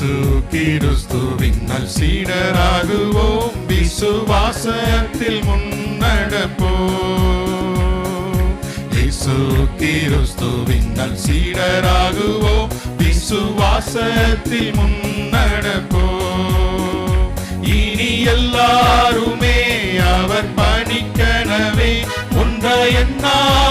യേശു കിരുസ്തുവിങ്ങൾ സീഡറാകുവോം വിശ്വാസത്തിൽ മുന്നടപ്പോ? യേശു കിരുസ്തുവിങ്ങൾ സീഡറാകുവോ വിശ്വാസത്തിൽ മുന്നടപ്പോ? ഇനി എല്ലാരുമേ അവർ പണിക്കണവേ ഉണ്ട എന്നാൽ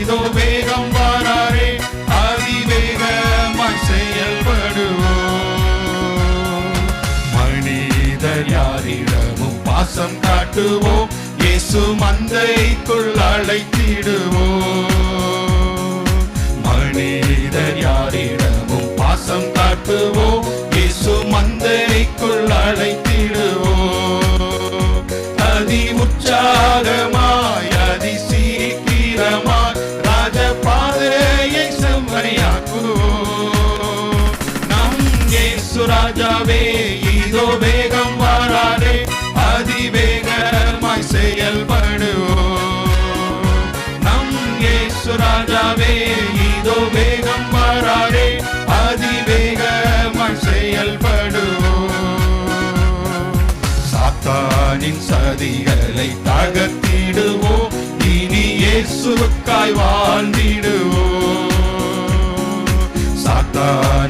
இதோ வேகம் வாராரே அதிவேகமாய் செயல்படுவோம். மனிதர் யாரிடமும் பாசம் காட்டுவோம் இயேசு மந்தைக்குள் அழைத்திடுவோம். மனிதர் யாரிடமும் பாசம் காட்டுவோம் இயேசு மந்தைக்குள் அழைத்திடுவோம். அதி உற்சாகம் ராஜாவே இதோ வேகம் வாராரே அதிவேகமாய் செயல்படுவோம். நம் ஏசு ராஜாவே இதோ வேகம் வாராரே அதிவேகமாய் செயல்படுவோம். சாத்தானின் சதிகளை தகர்த்திடுவோம் இனி இயேசுவுக்காய் வாழ்ந்திடுவோம். சாத்தான்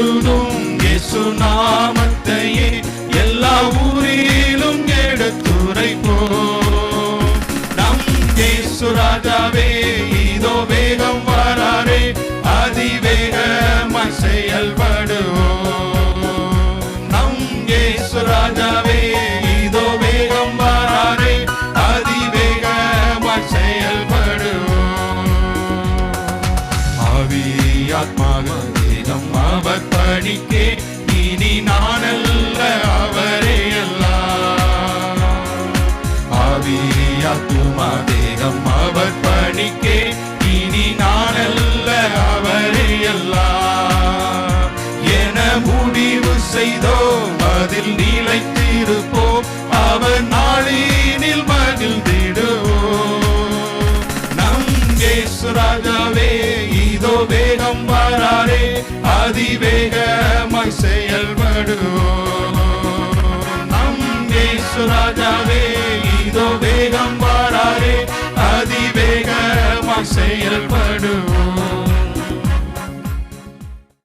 பார்முழுதும் இயேசு அவர் இனி நானல்ல அவரே எல்லாம். ஆவி தேகம் அவர் பணிக்கே இனி நானல்ல அவரே எல்லாம். என முடிவு செய்தோ அதில் நிலைத்திருப்போம் அவர் நாளினில் மகிழ்ந்திடுவோ நம் இயேசு ராஜாவே இதோ வேகம் வராரே அதிவேகமாய் செயல்